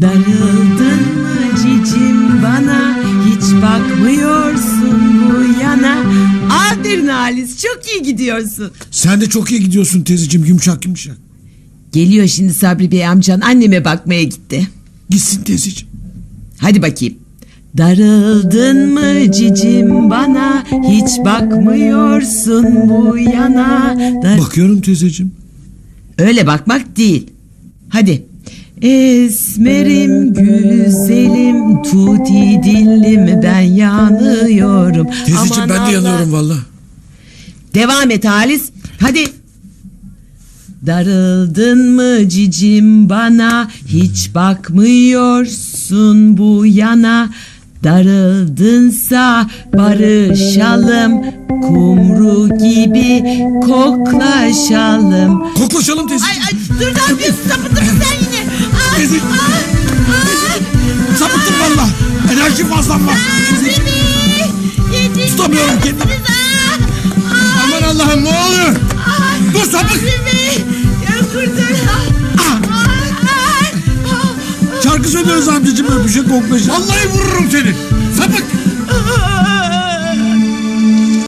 Darıldın mı cicim bana hiç bakmıyorsun bu yana Aferin Halis çok iyi gidiyorsun Sen de çok iyi gidiyorsun teyzeciğim yumuşak yumuşak. Geliyor şimdi Sabri Bey amcan anneme bakmaya gitti Gitsin teyzeciğim. Hadi bakayım Darıldın mı cicim bana hiç bakmıyorsun bu yana Dar- Bakıyorum teyzeciğim. Öyle bakmak değil. Hadi. Esmerim güzelim tuti dillim ben yanıyorum. Teyzeciğim Aman ben de yanıyorum valla. Devam et Halis. Hadi. Darıldın mı cicim bana hiç bakmıyorsun bu yana Darıldınsa barışalım kumru gibi koklaşalım Koklaşalım teyzeciğim. Ay, ay dur ne yapıyorsun sapıttın mı sen yine? Ay. Sapıttım valla. Enerjim fazlam var. Tutamıyorum kendimi. Aman Allah'ım ne oluyor? Dur sapık. Beni. Ah! Şarkı söylüyoruz amcacığım öpüşe koklaşın. Vallahi vururum seni. Sapık.